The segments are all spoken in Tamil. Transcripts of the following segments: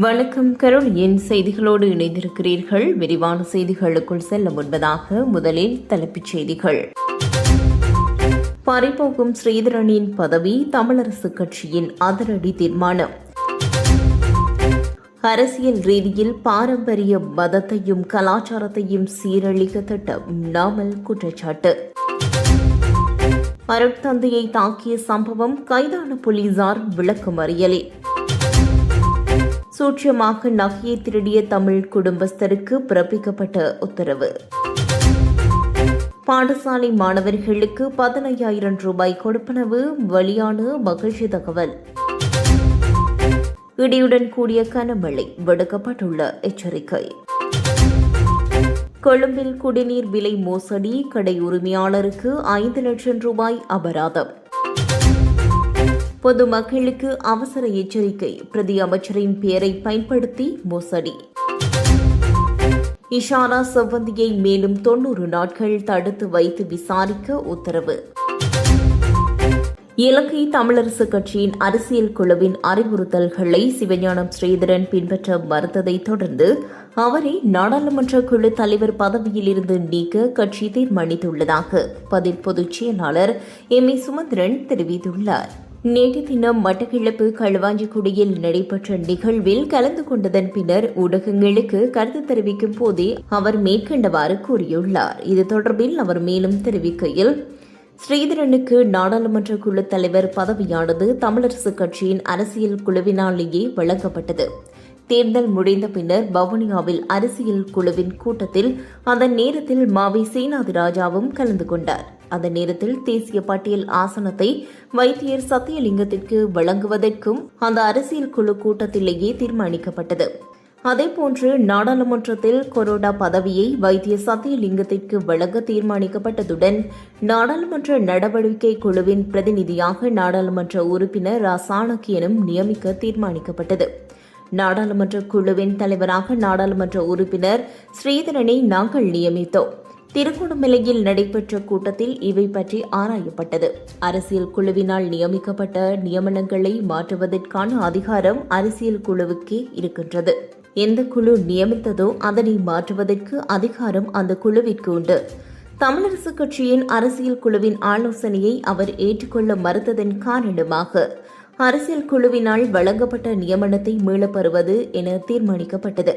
வணக்கம் கரோலியின் செய்திகளோடு இணைந்திருக்கிறீர்கள். விரிவான செய்திகளுக்குள் செல்ல முன்பதாக முதலில் தலைப்புச் செய்திகள். பறிபோகும் ஸ்ரீதரனின் பதவி தமிழரசு கட்சியின் அதிரடி தீர்மானம். அரசியல் ரீதியில் பாரம்பரிய மதத்தையும் கலாச்சாரத்தையும் சீரழிக்க திட்டம் நாமல் குற்றச்சாட்டு. அருட்தந்தையை தாக்கிய சம்பவம் கைதான போலீசார் அறியலே சூட்சமாக நகையை திருடிய தமிழ் குடும்பஸ்தருக்கு பிறப்பிக்கப்பட்ட உத்தரவு. பாடசாலை மாணவர்களுக்கு பதினையாயிரம் ரூபாய் கொடுப்பனவு வெளியான மகிழ்ச்சி தகவல். இடியுடன் கூடிய கனமழை விடுக்கப்பட்டுள்ள எச்சரிக்கை. கொழும்பில் குடிநீர் விலை மோசடி கடை உரிமையாளருக்கு ஐந்து லட்சம் ரூபாய் அபராதம். பொதுமக்களுக்கு அவசர எச்சரிக்கை. பிரதி அமைச்சரின் பெயரை பயன்படுத்தி மோசடி. இஷாரா செவ்வந்தியை மேலும் தொன்னூறு நாட்கள் தடுத்து வைத்து விசாரிக்க உத்தரவு. இலங்கை தமிழரசு கட்சியின் அரசியல் குழுவின் அறிவுறுத்தல்களை சிவஞானம் ஸ்ரீதரன் பின்பற்ற மறுத்ததை தொடர்ந்து அவரை நாடாளுமன்ற குழு தலைவர் பதவியிலிருந்து நீக்க கட்சி தீர்மானித்துள்ளதாக பதில் பொதுச் செயலாளர் எம் ஏ சுமந்திரன் தெரிவித்துள்ளார். நேற்று தினம் மட்டக்கிழப்பு களுவாஞ்சிக்குடியில் நடைபெற்ற நிகழ்வில் கலந்து கொண்டதன் பின்னர் ஊடகங்களுக்கு கருத்து தெரிவிக்கும் போதே அவர் மேற்கண்டவாறு கூறியுள்ளார். இது தொடர்பில் அவர் மேலும் தெரிவிக்கையில் ஸ்ரீதரனுக்கு நாடாளுமன்ற குழு தலைவர் பதவியானது தமிழரசுக் கட்சியின் அரசியல் குழுவினாலேயே வழங்கப்பட்டது. தேர்தல் முடிந்த பின்னர் வவுனியாவில் அரசியல் குழுவின் கூட்டத்தில் அதன் நேரத்தில் மாவை சேனாதி ராஜாவும் கலந்து கொண்டார். அந்த நேரத்தில் தேசிய பட்டியல் ஆசனத்தை வைத்தியர் சத்தியலிங்கத்திற்கு வழங்குவதற்கும் அந்த அரசியல் குழு கூட்டத்திலேயே தீர்மானிக்கப்பட்டது. அதேபோன்று நாடாளுமன்றத்தில் கொரோடா பதவியை வைத்திய சத்தியலிங்கத்திற்கு வழங்க தீர்மானிக்கப்பட்டதுடன் நாடாளுமன்ற நடவடிக்கை குழுவின் பிரதிநிதியாக நாடாளுமன்ற உறுப்பினர் ரா சாணக்கியனும் நியமிக்க தீர்மானிக்கப்பட்டது. நாடாளுமன்ற குழுவின் தலைவராக நாடாளுமன்ற உறுப்பினர் ஸ்ரீதரனை நாங்கள் நியமித்தோம். திருகோணமலையில் நடைபெற்ற கூட்டத்தில் இவை பற்றி ஆராயப்பட்டது. அரசியல் குழுவினால் நியமிக்கப்பட்ட நியமனங்களை மாற்றுவதற்கான அதிகாரம் அரசியல் குழுவுக்கே இருக்கின்றது. எந்த குழு நியமித்ததோ அதனை மாற்றுவதற்கு அதிகாரம் அந்த குழுவிற்கு உண்டு. தமிழரசுக் கட்சியின் அரசியல் குழுவின் ஆலோசனையை அவர் ஏற்றுக்கொள்ள மறுத்ததன் காரணமாக அரசியல் குழுவினால் வழங்கப்பட்ட நியமனத்தை மீளப்பெறுவது என தீர்மானிக்கப்பட்டது.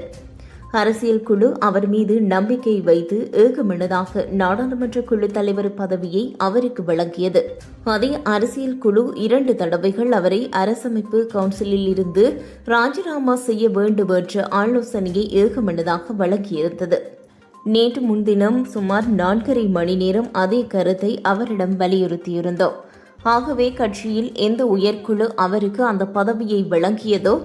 அரசியல் குழு அவர் மீது நம்பிக்கை வைத்து ஏகமனதாக நாடாளுமன்ற குழு தலைவர் பதவியை அவருக்கு வழங்கியது. அதே அரசியல் குழு இரண்டு தடவைகள் அவரை அரசமைப்பு கவுன்சிலில் இருந்து ராஜினாமா செய்ய வேண்டும் என்ற ஆலோசனையை ஏகமனதாக வழங்கியிருந்தது. நேற்று முன்தினம் சுமார் நான்கரை மணி நேரம் அதே கருத்தை அவரிடம் வலியுறுத்தியிருந்தோம். ஆகவே கட்சியில் எந்த உயர்குழு அவருக்கு அந்த பதவியை வழங்கியதோ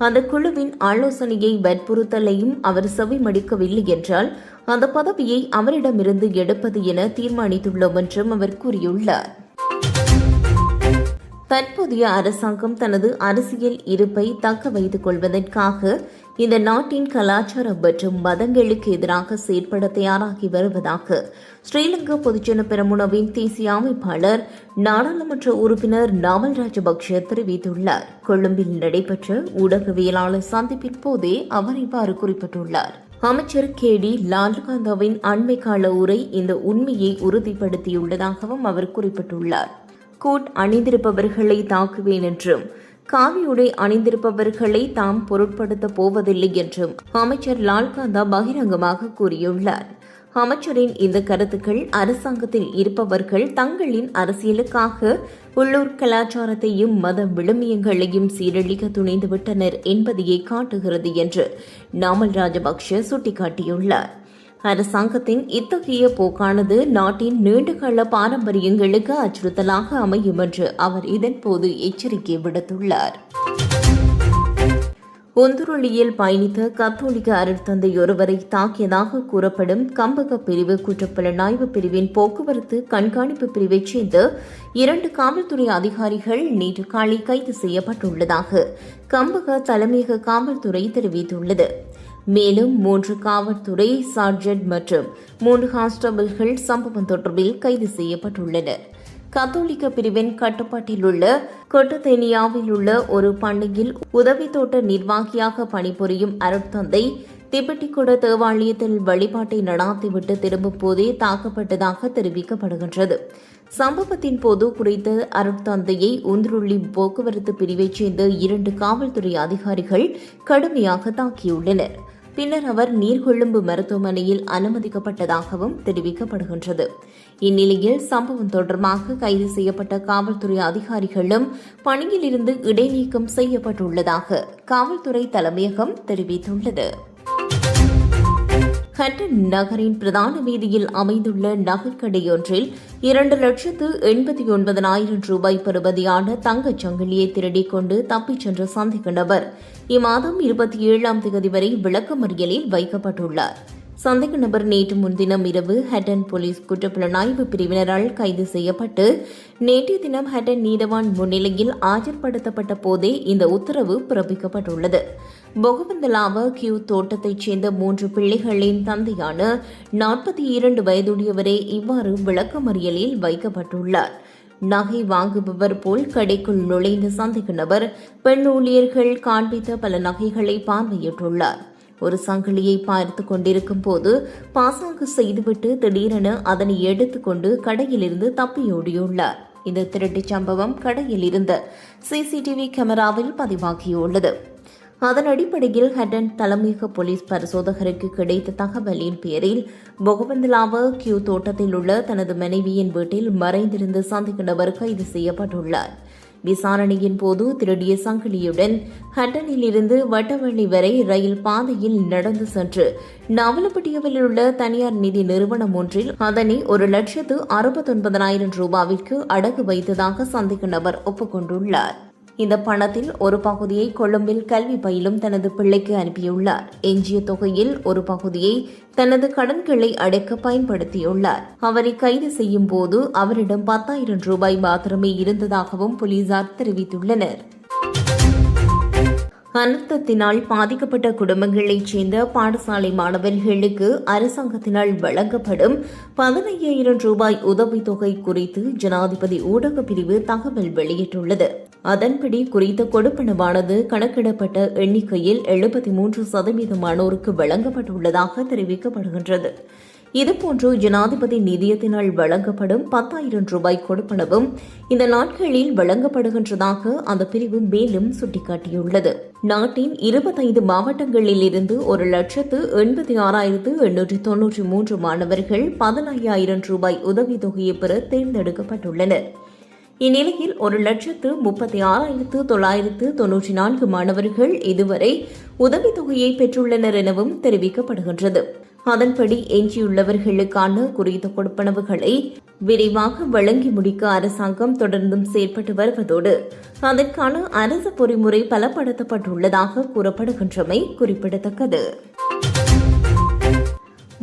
அந்த குழுவின் ஆலோசனையை வற்புறுத்தலையும் அவர் செவிமடிக்கவில்லை என்றால் அந்த பதவியை அவரிடமிருந்து எடுப்பது என தீர்மானித்துள்ளோம் என்றும் அவர் கூறியுள்ளார். தற்போதைய அரசாங்கம் தனது அரசியல் இருப்பை தக்க வைத்துக் கொள்வதற்காக இந்த நாட்டின் கலாச்சாரம் மற்றும் மதங்களுக்கு எதிராக செயற்பட தயாராகி வருவதாக ஸ்ரீலங்கா பொதுஜன பெரமுனவின் தேசிய அமைப்பாளர் நாடாளுமன்ற உறுப்பினர் நாமல் ராஜபக்ஷ தெரிவித்துள்ளார். கொழும்பில் நடைபெற்ற ஊடகவியலாளர் சந்திப்பின் போதே அவர் இவ்வாறு குறிப்பிட்டுள்ளார். அமைச்சர் கே டி லால்காந்தாவின் அண்மை கால உரை இந்த உண்மையை உறுதிப்படுத்தியுள்ளதாகவும் அவர் குறிப்பிட்டுள்ளார். கோட் அணிந்திருப்பவர்களை தாக்குவேன் என்றும் காவியுடை அணிந்திருப்பவர்களை தாம் பொருட்படுத்த போவதில்லை என்றும் அமைச்சர் லால்காந்தா பகிரங்கமாக கூறியுள்ளார். அமைச்சரின் இந்த கருத்துக்கள் அரசாங்கத்தில் இருப்பவர்கள் தங்களின் அரசியலுக்காக உள்ளூர் கலாச்சாரத்தையும் மத விழுமியங்களையும் சீரழிக்க துணிந்துவிட்டனர் என்பதையே காட்டுகிறது என்று நாமல் ராஜபக்ஷ சுட்டிக்காட்டியுள்ளார். அரசாங்கத்தின் இத்தகைய போக்கானது நாட்டின் நீண்டகால பாரம்பரியங்களுக்கு அச்சுறுத்தலாக அமையும் என்று அவர் இதன்போது எச்சரிக்கை விடுத்துள்ளார். ஒந்துருளியில் பயணித்த கத்தோலிக்க அருட்தந்தை ஒருவரை தாக்கியதாக கூறப்படும் கம்பக பிரிவு குற்றப்புலனாய்வு பிரிவின் போக்குவரத்து கண்காணிப்பு பிரிவைச் சேர்ந்த இரண்டு காவல்துறை அதிகாரிகள் நேற்று காலை கைது செய்யப்பட்டுள்ளதாக கம்பக தலைமையக காவல்துறை தெரிவித்துள்ளது. மேலும் மூன்று காவல்துறை சார்ஜென்ட் மற்றும் மூன்று கான்ஸ்டபிள்கள் சம்பவம் தொடர்பில் கைது செய்யப்பட்டுள்ளனர். கத்தோலிக்க பிரிவின் கட்டுப்பாட்டில் உள்ள கொட்டத்தேனியாவில் உள்ள ஒரு பண்ணையில் உதவி தோட்ட நிர்வாகியாக பணிபுரியும் அருட்தந்தை திபெட்டிக்குட தேவாலயத்தில் வழிபாட்டை நடாத்திவிட்டு திரும்பும் போதே தாக்கப்பட்டதாக தெரிவிக்கப்படுகின்றது. சம்பவத்தின் போது குறித்த அருட்தந்தையை உந்துருள்ளி போக்குவரத்து பிரிவைச் சேர்ந்த இரண்டு காவல்துறை அதிகாரிகள் கடுமையாக தாக்கியுள்ளனர். பின்னர் அவர் நீர்கொழும்பு மருத்துவமனையில் அனுமதிக்கப்பட்டதாகவும் தெரிவிக்கப்படுகின்றது. இந்நிலையில் சம்பவம் தொடர்பாக கைது செய்யப்பட்ட காவல்துறை அதிகாரிகளும் பணியிலிருந்து இடைநீக்கம் செய்யப்பட்டுள்ளதாக காவல்துறை தலைமையகம் தெரிவித்துள்ளது. ஹட்டன் நகரின் பிரதான வீதியில் அமைந்துள்ள நகைக்கடையொன்றில் இரண்டு லட்சத்து எண்பத்தி ஒன்பதனாயிரம் ரூபாய் பருவதியான தங்கச் சங்கிலியை திருடிக் கொண்டு தப்பிச் சென்ற சந்தேக நபர் இம்மாதம் இருபத்தி ஏழாம் தேதி வரை விளக்கமறியலில் வைக்கப்பட்டுள்ளார். சந்தேக நபர் நேற்று முன்தினம் இரவு ஹட்டன் போலீஸ் குற்றப்புலனாய்வு பிரிவினரால் கைது செய்யப்பட்டு நேற்றைய தினம் ஹட்டன் நீதவான் முன்னிலையில் ஆஜர்படுத்தப்பட்ட போதே இந்த உத்தரவு பிறப்பிக்கப்பட்டுள்ளது. பொகவந்தலாவ கியூ தோட்டத்தைச் சேர்ந்த மூன்று பிள்ளைகளின் தந்தையான நாற்பத்தி இரண்டு வயதுடையவரே இவ்வாறு விளக்கமறியலில் வைக்கப்பட்டுள்ளார். நகை வாங்குபவர் போல் கடைக்குள் நுழைந்த சந்தேக நபர் பெண் ஊழியர்கள் காண்பித்த பல நகைகளை பார்வையிட்டுள்ளார். ஒரு சங்கிலியை பார்த்து கொண்டிருக்கும் போது பாசாங்கு செய்துவிட்டு திடீரென அதனை எடுத்துக்கொண்டு கடையிலிருந்து தப்பியோடியுள்ளார் இந்த திருட்டுச் சம்பவம் கடையில் இருந்த சிசிடிவி கேமராவில் பதிவாகியுள்ளது. அதன் அடிப்படையில் ஹட்டன் தலைமையக போலீஸ் பரிசோதகருக்கு கிடைத்த தகவலின் பேரில் பொகவந்தலாவ கியூ தோட்டத்தில் உள்ள தனது மனைவியின் வீட்டில் மறைந்திருந்து சந்தேக நபர் கைது செய்யப்பட்டுள்ளார். விசாரணையின் போது திருடிய சங்கிலியுடன் ஹட்டனில் இருந்து வட்டவள்ளி வரை ரயில் பாதையில் நடந்து சென்று நவலப்பட்டியவில் உள்ள தனியார் நிதி நிறுவனம் ஒன்றில் அதனை ஒரு லட்சத்து அறுபத்தொன்பதனாயிரம் ரூபாவிற்கு அடகு வைத்ததாக சந்தேக நபர் ஒப்புக்கொண்டுள்ளார். இந்த பணத்தில் ஒரு பகுதியை கொழும்பில் கல்வி பயிலும் தனது பிள்ளைக்கு அனுப்பியுள்ளார். எஞ்சிய தொகையில் ஒரு பகுதியை தனது கடன்களை அடைக்க பயன்படுத்தியுள்ளார். அவரை கைது செய்யும் போது அவரிடம் பத்தாயிரம் ரூபாய் மாத்திரமே இருந்ததாகவும் போலீசார் தெரிவித்துள்ளனர். அனர்த்தத்தினால் பாதிக்கப்பட்ட குடும்பங்களைச் சேர்ந்த பாடசாலை மாணவர்களுக்கு அரசாங்கத்தினால் வழங்கப்படும் பதினையாயிரம் ரூபாய் உதவித்தொகை குறித்து ஜனாதிபதி ஊடகப் பிரிவு தகவல் வெளியிட்டுள்ளது. அதன்படி குறித்த கொடுப்பனவானது கணக்கிடப்பட்ட எண்ணிக்கையில் எழுபத்தி மூன்று சதவீதமானோருக்கு வழங்கப்பட்டுள்ளதாக தெரிவிக்கப்படுகின்றது. இதுபோன்று ஜனாதிபதி நிதியத்தினால் வழங்கப்படும் பத்தாயிரம் ரூபாய் கொடுப்பனவும் இந்த நாட்களில் வழங்கப்படுகின்றதாக அந்த பிரிவு மேலும் சுட்டிக்காட்டியுள்ளது. நாட்டின் இருபத்தைந்து மாவட்டங்களில் இருந்து ஒரு லட்சத்து எண்பத்தி ஆறாயிரத்து எண்ணூற்றி தொன்னூற்றி மூன்று மாணவர்கள் பதினையாயிரம் ரூபாய் உதவித்தொகையை பெற தேர்ந்தெடுக்கப்பட்டுள்ளனர். இந்நிலையில் ஒரு லட்சத்து முப்பத்தி ஆறாயிரத்து தொள்ளாயிரத்து தொன்னூற்றி நான்கு மாணவர்கள் இதுவரை உதவித்தொகையை பெற்றுள்ளனர் எனவும் தெரிவிக்கப்படுகின்றது. அதன்படி எஞ்சியுள்ளவர்களுக்கான குறித்த கொடுப்பனவுகளை விரைவாக வழங்கி முடிக்க அரசாங்கம் தொடர்ந்தும் செயற்பட்டு வருவதோடு அதற்கான அரசு பொறிமுறை பலப்படுத்தப்பட்டுள்ளதாக கூறப்படுகின்றமை குறிப்பிடத்தக்கது.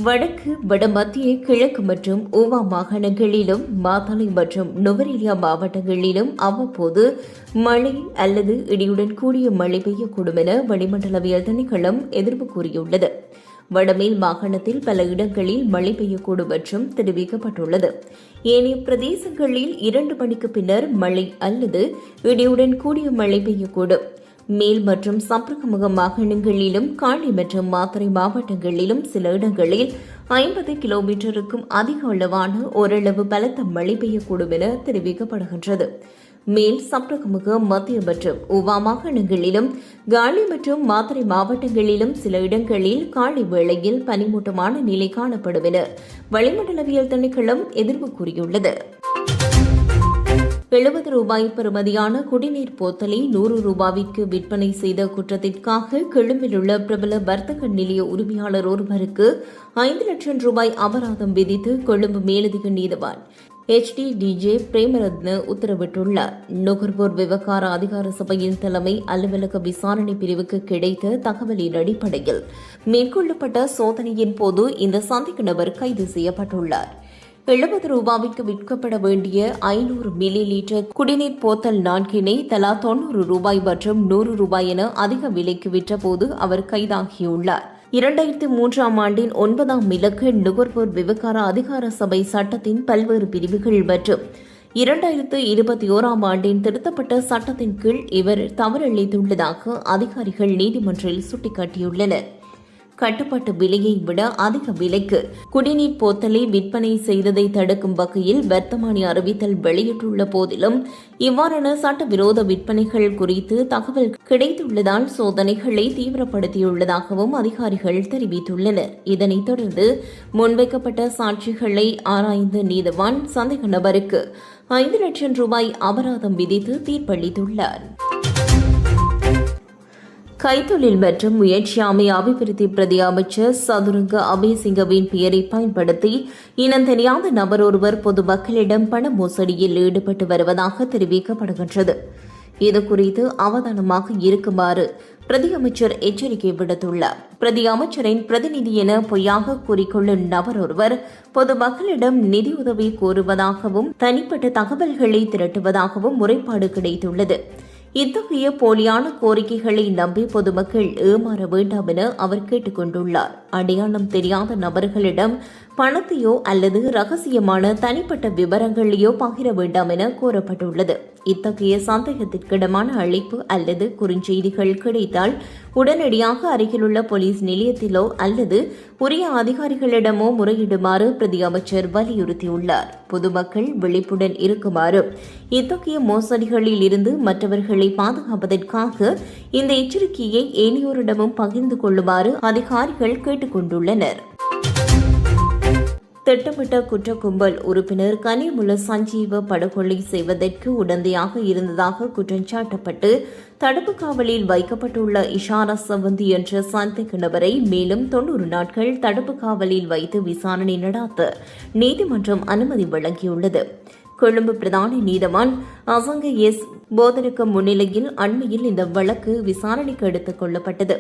வடக்கு வடமத்திய கிழக்கு மற்றும் ஓவா மாகாணங்களிலும் மாத்தளை மற்றும் நுவரெலியா மாவட்டங்களிலும் அவ்வப்போது மழை அல்லது இடியுடன் கூடிய மழை பெய்யக்கூடும் என வளிமண்டலவியல் திணைக்களம் எதிர்ப்பு கூறியுள்ளது. வடமேல் மாகாணத்தில் பல இடங்களில் மழை பெய்யக்கூடும் என்றும் தெரிவிக்கப்பட்டுள்ளது. ஏனைய பிரதேசங்களில் இரண்டு மணிக்கு பின்னர் மழை அல்லது இடியுடன் கூடிய மழை பெய்யக்கூடும். மேல் மற்றும் சம்பர்க்கமுக மாகாணங்களிலும் காளி மற்றும் மாத்தறை மாவட்டங்களிலும் சில இடங்களில் ஐம்பது கிலோமீட்டருக்கும் அதிக அளவான ஓரளவு பலத்த மழை பெய்யக்கூடும் என தெரிவிக்கப்படுகின்றது. மேல் சப்ரகமுக மத்திய மற்றும் உவா மாகாணங்களிலும் காலி மற்றும் மாத்தறை மாவட்டங்களிலும் சில இடங்களில் காலை வேளையில் பனிமூட்டமான நிலை காணப்படும் என வளிமண்டலவியல் திணைக்களம் எதிர்ப்பு கூறியுள்ளது. எழுபது ரூபாய் பெறுமதியான குடிநீர் போத்தலை நூறு ரூபாய்க்கு விற்பனை செய்த குற்றத்திற்காக கொழும்பிலுள்ள பிரபல வர்த்தக நிலைய உரிமையாளர் ஒருவருக்கு ஐந்து லட்சம் ரூபாய் அபராதம் விதித்து கொழும்பு மேலதிக நீதவான். ஹெச்டிடிஜே டிஜே பிரேமரத்ன உத்தரவிட்டுள்ளார். நுகர்வோர் விவகார அதிகார சபையின் தலைமை அலுவலக விசாரணை பிரிவுக்கு கிடைத்த தகவலின் அடிப்படையில் மேற்கொள்ளப்பட்ட சோதனையின் போது இந்த சந்தேக நபர் கைது செய்யப்பட்டுள்ளார். எழுபது ரூபாய்க்கு விற்கப்பட வேண்டிய ஐநூறு மில்லி லிட்டர் குடிநீர் போத்தல் நான்கினை தலா தொன்னூறு ரூபாய் மற்றும் நூறு ரூபாய் என அதிக விலைக்கு விற்றபோது அவர் கைதாகியுள்ளார். இரண்டாயிரத்தி மூன்றாம் ஆண்டின் ஒன்பதாம் இலக்கு நுகர்வோர் விவகார அதிகார சபை சட்டத்தின் பல்வேறு பிரிவுகள் மற்றும் இரண்டாயிரத்து இருபத்தி ஓராம் ஆண்டின் திருத்தப்பட்ட சட்டத்தின் கீழ் இவர் தவறிழைத்துள்ளதாக அதிகாரிகள் நீதிமன்றில் சுட்டிக்காட்டியுள்ளனர். கட்டுப்பாட்டு விலையை விட அதிக விலைக்கு குடிநீர் போத்தலை விற்பனை செய்ததை தடுக்கும் வகையில் வர்த்தமானி அறிவித்தல் வெளியிட்டுள்ள போதிலும் இவ்வாறான சட்டவிரோத விற்பனைகள் குறித்து தகவல் கிடைத்துள்ளதால் சோதனைகளை தீவிரப்படுத்தியுள்ளதாகவும் அதிகாரிகள் தெரிவித்துள்ளனர். இதனைத் தொடர்ந்து முன்வைக்கப்பட்ட சாட்சிகளை ஆராய்ந்த நீதவான் சந்தேக நபருக்கு ஐந்து லட்சம் ரூபாய் அபராதம் விதித்து தீர்ப்பளித்துள்ளார். கைத்தொழில் மற்றும் முயற்சியாமை அபிவிருத்தி பிரதி அமைச்சர் சதுரங்க அபேசிங்கவின் பெயரை பயன்படுத்தி இனம் தெரியாத நபர் ஒருவர் பொதுமக்களிடம் பண மோசடியில் ஈடுபட்டு வருவதாக தெரிவிக்கப்படுகின்றது. இதுகுறித்து அவதானமாக இருக்குமாறு பிரதி அமைச்சர் எச்சரிக்கை விடுத்துள்ளார். பிரதி அமைச்சரின் பிரதிநிதி என பொய்யாக கூறிக்கொள்ளும் நபர் ஒருவர் பொதுமக்களிடம் நிதியுதவி கோருவதாகவும் தனிப்பட்ட தகவல்களை திரட்டுவதாகவும் முறைப்பாடு கிடைத்துள்ளது. இத்தகைய போலியான கோரிக்கைகளை நம்பி பொதுமக்கள் ஏமாற வேண்டாம் என அவர் கேட்டுக் கொண்டுள்ளார் அடையாளம் தெரியாத நபர்களிடம் பணத்தையோ அல்லது ரகசியமான தனிப்பட்ட விவரங்களையோ பகிர வேண்டாம் என கூறப்பட்டுள்ளது. இத்தகைய சந்தேகத்திற்கிடமான அழைப்பு அல்லது குறுஞ்செய்திகள் கிடைத்தால் உடனடியாக அருகிலுள்ள போலீஸ் நிலையத்திலோ அல்லது உரிய அதிகாரிகளிடமோ முறையிடுமாறு பிரதி அமைச்சர் வலியுறுத்தியுள்ளார். பொதுமக்கள் விழிப்புடன் இருக்குமாறு இத்தகைய மோசடிகளில் இருந்து மற்றவர்களை பாதுகாப்பதற்காக இந்த எச்சரிக்கையை ஏனையோரிடமும் பகிர்ந்து கொள்ளுமாறு அதிகாரிகள் கேட்டுக்கொண்டுள்ளனர். திட்டமிட்ட குற்ற கும்பல் உறுப்பினர் கனிமுல சஞ்சீவ படுகொலை செய்வதற்கு உடந்தையாக இருந்ததாக குற்றம் சாட்டப்பட்டு தடுப்பு காவலில் வைக்கப்பட்டுள்ள இஷாரா சவந்தி என்ற சந்தேக நபரை மேலும் தொன்னூறு நாட்கள் தடுப்பு காவலில் வைத்து விசாரணை நடாத்த நீதிமன்றம் அனுமதி வழங்கியுள்ளது. கொழும்பு பிரதான நீதவான் அசங்க எஸ் போதனுக்கு முன்னிலையில் அண்மையில் இந்த வழக்கு விசாரணைக்கு எடுத்துக் கொள்ளப்பட்டது.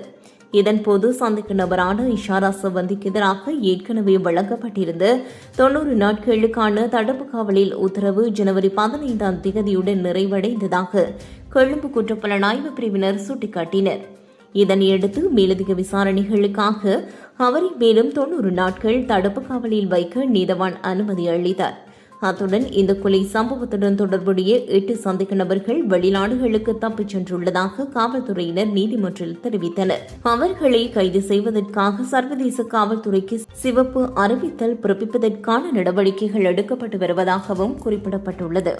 இதன்போது சந்தேக நபரான இஷாரா சவந்திக்கு எதிராக ஏற்கனவே வழங்கப்பட்டிருந்த தொன்னூறு நாட்களுக்கான தடுப்பு காவலில் உத்தரவு ஜனவரி பதினைந்தாம் தேதியுடன் நிறைவடைந்ததாக கொழும்பு குற்றப்புலனாய்வு பிரிவினர் சுட்டிக்காட்டினர். இதனையடுத்து மேலதிக விசாரணைகளுக்காக அவரை மேலும் தொன்னூறு நாட்கள் தடுப்பு காவலில் வைக்க நீதவான் அனுமதி அளித்தார். அத்துடன் இந்த கொலை சம்பவத்துடன் தொடர்புடைய எட்டு சந்தேக நபர்கள் வெளிநாடுகளுக்கு தப்பிச் சென்றுள்ளதாக காவல்துறையினர் நீதிமன்றில் தெரிவித்தனர். அவர்களை கைது செய்வதற்காக சர்வதேச காவல்துறைக்கு சிவப்பு அறிவித்தல் பிறப்பிப்பதற்கான நடவடிக்கைகள் எடுக்கப்பட்டு வருவதாகவும் குறிப்பிடப்பட்டுள்ளது.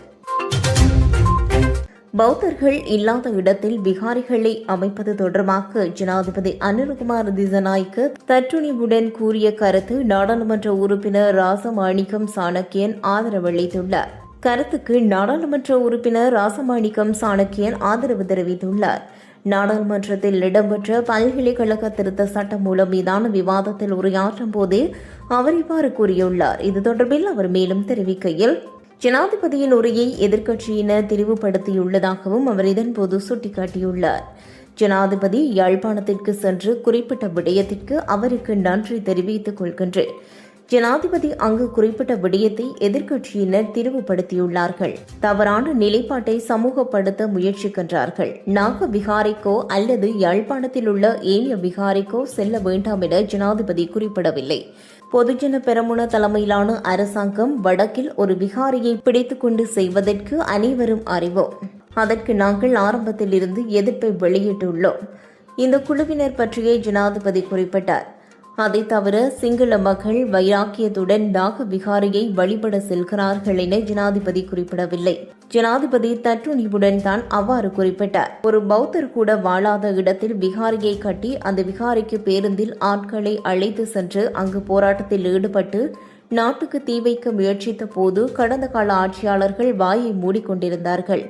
பௌத்தர்கள் இல்லாத இடத்தில் விகாரிகளை அமைப்பது தொடர்பாக ஜனாதிபதி அனில்குமார் திசநாய்க்கு தற்றுணிவுடன் கூறிய கருத்து நாடாளுமன்ற உறுப்பினர் ராசமாணிக்கம் சாணக்கியன் ஆதரவளித்துள்ளார் கருத்துக்கு நாடாளுமன்ற உறுப்பினர் ராசமாணிக்கம் சாணக்கியன் ஆதரவு தெரிவித்துள்ளார். நாடாளுமன்றத்தில் இடம்பெற்ற பல்கலைக்கழக திருத்த சட்டம் மூலம் மீதான விவாதத்தில் உரையாற்றும் போதே அவர் இவ்வாறு கூறியுள்ளார். இது தொடர்பில் அவர் மேலும் தெரிவிக்கையில் ஜனாதிபதியின் உரையை எதிர்க்கட்சியினர் தெரிவுபடுத்தியுள்ளதாகவும் அவர் இதன்போது சுட்டிக்காட்டியுள்ளார். ஜனாதிபதி யாழ்ப்பாணத்திற்கு சென்று குறிப்பிட்ட விடயத்திற்கு அவருக்கு நன்றி தெரிவித்துக் கொள்கின்றேன். ஜனாதிபதி அங்கு குறிப்பிட்ட விடயத்தை எதிர்க்கட்சியினர் திரிவுபடுத்தியுள்ளார்கள். தவறான நிலைப்பாட்டை சமூகப்படுத்த முயற்சிக்கின்றார்கள். நாக விகாரைக்கோ அல்லது யாழ்ப்பாணத்தில் உள்ள ஏனிய விகாரைக்கோ செல்ல வேண்டாம் என ஜனாதிபதி குறிப்பிடவில்லை. பொதுஜன பெரமுன தலைமையிலான அரசாங்கம் வடக்கில் ஒரு விகாரியை பிடித்துக்கொண்டு செய்வதற்கு அனைவரும் அறிவோம். அதற்கு நாங்கள் ஆரம்பத்தில் இருந்து எதிர்ப்பை வெளியிட்டுள்ளோம். இந்த குழுவினர் பற்றியே ஜனாதிபதி குறிப்பிட்டார். அதை தவிர சிங்கள மக்கள் வைராக்கியத்துடன் நாக விகாரியை வழிபட செல்கிறார்கள் என ஜனாதிபதி குறிப்பிடவில்லை. ஜனாதிபதி தற்றுணிவுடன் தான் அவ்வாறு குறிப்பிட்டார். ஒரு பௌத்தர் கூட வாழாத இடத்தில் விகாரியை கட்டி அந்த விகாரிக்கு பேருந்தில் ஆட்களை அழைத்து சென்று அங்கு போராட்டத்தில் ஈடுபட்டு நாட்டுக்கு தீ வைக்க முயற்சித்த போது கடந்த கால ஆட்சியாளர்கள் வாயை மூடிக்கொண்டிருந்தார்கள்.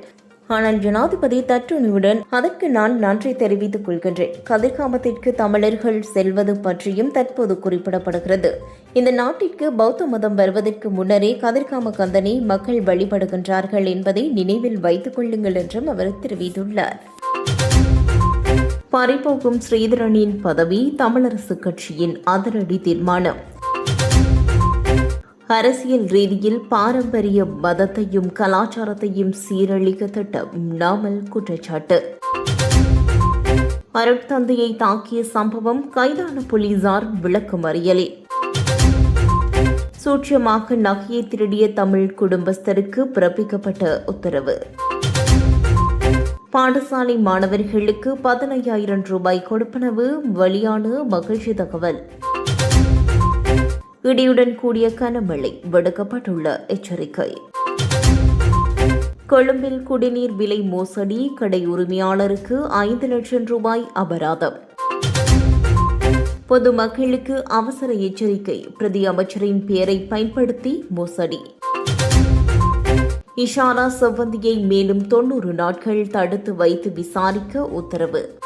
ஆனால் ஜனாதிபதி தற்றுணிவுடன் அதற்கு நான் நன்றி தெரிவித்துக் கொள்கின்றேன். கதிர்காமத்திற்கு தமிழர்கள் செல்வது பற்றியும் தற்போது குறிப்பிடப்படுகிறது. இந்த நாட்டிற்கு பௌத்த மதம் வருவதற்கு முன்னரே கதிர்காம கந்தனை மக்கள் வழிபடுகின்றார்கள் என்பதை நினைவில் வைத்துக் கொள்ளுங்கள் என்றும் அவர் தெரிவித்துள்ளார். பறிபோகும் ஸ்ரீதரனின் பதவி தமிழரசு கட்சியின் அதிரடி தீர்மானம். அரசியல் ரீதியில் பாரம்பரிய மதத்தையும் கலாச்சாரத்தையும் சீரழிக்க திட்டம் நாமல் குற்றச்சாட்டு. அருட்தந்தையை தாக்கிய சம்பவம் கைதான போலீசார் விளக்கு அறியலே. சூட்சமாக நகையை திருடிய தமிழ் குடும்பஸ்தருக்கு பிறப்பிக்கப்பட்ட உத்தரவு. பாடசாலை மாணவர்களுக்கு பதினையாயிரம் ரூபாய் கொடுப்பனவு வெளியான மகிழ்ச்சி தகவல். இடியுடன் கூடிய கனமழை விடுக்கப்பட்டுள்ள எச்சரிக்கை. கொழும்பில் குடிநீர் விலை மோசடி கடை உரிமையாளருக்கு ஐந்து லட்சம் ரூபாய் அபராதம். பொதுமக்களுக்கு அவசர எச்சரிக்கை பிரதி அமைச்சரின் பெயரை பயன்படுத்தி மோசடி. இஷாரா செவ்வந்தியை மேலும் தொன்னூறு நாட்கள் தடுத்து வைத்து விசாரிக்க உத்தரவு.